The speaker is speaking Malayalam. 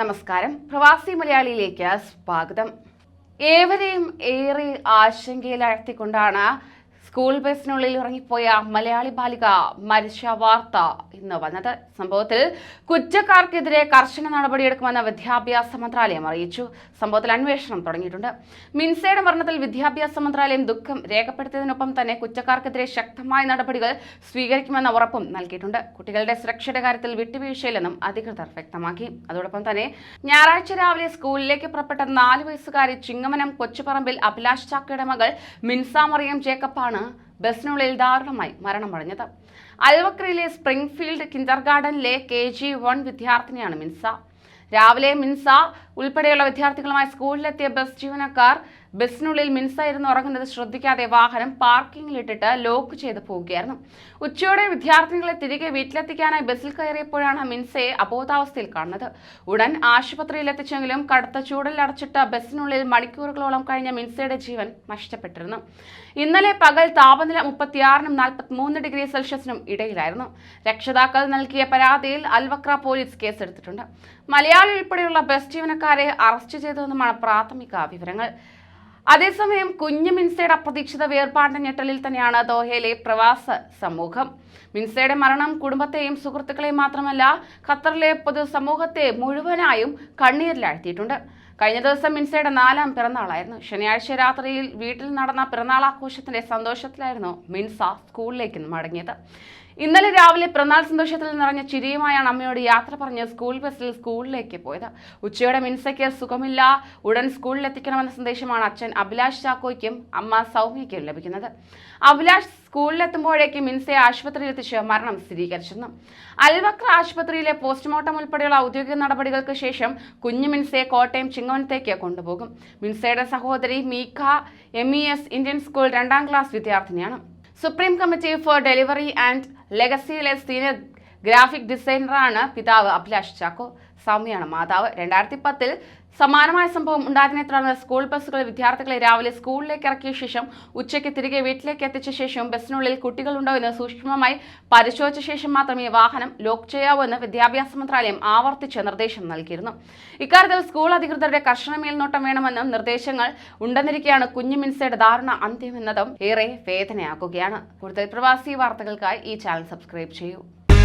നമസ്കാരം. പ്രവാസി മലയാളിയിലേക്ക് സ്വാഗതം. ഏവരെയും ഏറെ ആശങ്കയിലാഴ്ത്തിക്കൊണ്ടാണ് സ്കൂൾ ബസ്സിനുള്ളിൽ ഇറങ്ങിപ്പോയ മലയാളി ബാലിക മരിച്ച വാർത്ത ഇന്ന് വന്നത്. സംഭവത്തിൽ കുറ്റക്കാർക്കെതിരെ കർശന നടപടിയെടുക്കുമെന്ന് വിദ്യാഭ്യാസ മന്ത്രാലയം അറിയിച്ചു. സംഭവത്തിൽ അന്വേഷണം തുടങ്ങിയിട്ടുണ്ട്. മിൻസയുടെ മരണത്തിൽ വിദ്യാഭ്യാസ മന്ത്രാലയം ദുഃഖം രേഖപ്പെടുത്തിയതിനൊപ്പം തന്നെ കുറ്റക്കാർക്കെതിരെ ശക്തമായ നടപടികൾ സ്വീകരിക്കുമെന്ന ഉറപ്പും നൽകിയിട്ടുണ്ട്. കുട്ടികളുടെ സുരക്ഷയുടെ കാര്യത്തിൽ വിട്ടുവീഴ്ചയില്ലെന്നും അധികൃതർ വ്യക്തമാക്കി. അതോടൊപ്പം തന്നെ ഞായറാഴ്ച രാവിലെ സ്കൂളിലേക്ക് പുറപ്പെട്ട നാല് വയസ്സുകാരി ചിങ്ങമനം കൊച്ചുപറമ്പിൽ അഭിലാഷ് ചാക്കയുടെ മകൾ മിൻസ മറിയം ജേക്കബാണ് ബസിനുള്ളിൽ ദാരുണമായി മരണമടഞ്ഞത് അൽവക്രയിലെ സ്പ്രിംഗ്ഫീൽഡ് കിൻഡർ ഗാർഡനിലെ കെ ജി വൺ വിദ്യാർത്ഥിനിയാണ് മിൻസ. രാവിലെ മിൻസ ഉൾപ്പെടെയുള്ള വിദ്യാർത്ഥികളുമായി സ്കൂളിലെത്തിയ ബസ് ജീവനക്കാർ ബസ്സിനുള്ളിൽ മിൻസായിരുന്നു ഉറങ്ങുന്നത്. ശ്രദ്ധിക്കാതെ വാഹനം പാർക്കിങ്ങിലിട്ടിട്ട് ലോക്ക് ചെയ്ത് പോവുകയായിരുന്നു. ഉച്ചയോടെ വിദ്യാർത്ഥികളെ തിരികെ വീട്ടിലെത്തിക്കാനായി ബസ്സിൽ കയറിയപ്പോഴാണ് മിൻസയെ അബോധാവസ്ഥയിൽ കാണുന്നത്. ഉടൻ ആശുപത്രിയിൽ എത്തിച്ചെങ്കിലും കടുത്ത ചൂടിൽ അടച്ചിട്ട ബസ്സിനുള്ളിൽ മണിക്കൂറുകളോളം കഴിഞ്ഞ മിൻസയുടെ ജീവൻ നഷ്ടപ്പെട്ടിരുന്നു. ഇന്നലെ പകൽ താപനില മുപ്പത്തിയാറിനും നാൽപ്പത്തിമൂന്ന് ഡിഗ്രി സെൽഷ്യസിനും ഇടയിലായിരുന്നു. രക്ഷിതാക്കൾ നൽകിയ പരാതിയിൽ അൽവക്ര പോലീസ് കേസെടുത്തിട്ടുണ്ട്. മലയാളി ഉൾപ്പെടെയുള്ള ബസ് ജീവനക്കാരെ അറസ്റ്റ് ചെയ്തതെന്നുമാണ് പ്രാഥമിക വിവരങ്ങൾ. അതേസമയം കുഞ്ഞു മിൻസയുടെ അപ്രതീക്ഷിത വേർപാടിന്റെ ഞെട്ടലിൽ തന്നെയാണ് ദോഹയിലെ പ്രവാസ സമൂഹം. മിൻസയുടെ മരണം കുടുംബത്തെയും സുഹൃത്തുക്കളെയും മാത്രമല്ല ഖത്തറിലെ പൊതു സമൂഹത്തെ മുഴുവനായും കണ്ണീരിലാഴ്ത്തിയിട്ടുണ്ട്. കഴിഞ്ഞ ദിവസം മിൻസയുടെ നാലാം പിറന്നാളായിരുന്നു. ശനിയാഴ്ച രാത്രിയിൽ വീട്ടിൽ നടന്ന പിറന്നാൾ ആഘോഷത്തിന്റെ സന്തോഷത്തിലായിരുന്നു മിൻസ സ്കൂളിലേക്ക് മടങ്ങിയത്. ഇന്നലെ രാവിലെ പിറന്നാൾ സന്തോഷത്തിൽ നിറഞ്ഞ ചിരിയുമായാണ് അമ്മയോട് യാത്ര പറഞ്ഞ് സ്കൂൾ ബസ്സിൽ സ്കൂളിലേക്ക് പോയത്. ഉച്ചയോടെ മിൻസയ്ക്ക് സുഖമില്ല. ഉടൻ സ്കൂളിൽ എത്തിക്കണമെന്ന സന്ദേശമാണ് അച്ഛൻ അഭിലാഷ് ചാക്കോയ്ക്കും അമ്മ സൗമ്യയ്ക്കും ലഭിക്കുന്നത്. അഭിലാഷ് സ്കൂളിലെത്തുമ്പോഴേക്ക് മിൻസയെ ആശുപത്രിയിൽ എത്തിച്ച് മരണം സ്ഥിരീകരിച്ചിരുന്നു. അൽവക്ര ആശുപത്രിയിലെ പോസ്റ്റ്മോർട്ടം ഉൾപ്പെടെയുള്ള ഔദ്യോഗിക നടപടികൾക്ക് ശേഷം കുഞ്ഞു മിൻസയെ കോട്ടയം ചിങ്ങവനത്തേക്ക് കൊണ്ടുപോകും. മിൻസയുടെ സഹോദരി Meekha M E S Indian school രണ്ടാം ക്ലാസ് വിദ്യാർത്ഥിനിയാണ്. Supreme Committee for Delivery and ലെഗസിയിലെ senior graphic ഡിസൈനറാണ് പിതാവ് അഭിലാഷ് ചാക്കോ സൗമ്യയാണ് മാതാവ്. രണ്ടായിരത്തി പത്തിൽ സമാനമായ സംഭവം ഉണ്ടായതിനെ തുടർന്ന് സ്കൂൾ ബസ്സുകൾ വിദ്യാർത്ഥികളെ രാവിലെ സ്കൂളിലേക്ക് ഇറക്കിയ ശേഷം ഉച്ചയ്ക്ക് തിരികെ വീട്ടിലേക്ക് എത്തിച്ച ശേഷം ബസ്സിനുള്ളിൽ കുട്ടികളുണ്ടോ എന്ന് സൂക്ഷ്മമായി പരിശോധിച്ച ശേഷം മാത്രമേ വാഹനം ലോക്ക് ചെയ്യാവൂ എന്ന് വിദ്യാഭ്യാസ മന്ത്രാലയം ആവർത്തിച്ച് നിർദ്ദേശം നൽകിയിരുന്നു. ഇക്കാര്യത്തിൽ സ്കൂൾ അധികൃതരുടെ കർശന മേൽനോട്ടം വേണമെന്നും നിർദ്ദേശങ്ങൾ ഉണ്ടെന്നിരിക്കെയാണ് കുഞ്ഞു മിൻസയുടെ ധാരണ അന്ത്യമെന്നതും ഏറെ വേദനയാക്കുകയാണ്. കൂടുതൽ പ്രവാസി വാർത്തകൾക്കായി ഈ ചാനൽ സബ്സ്ക്രൈബ് ചെയ്യൂ.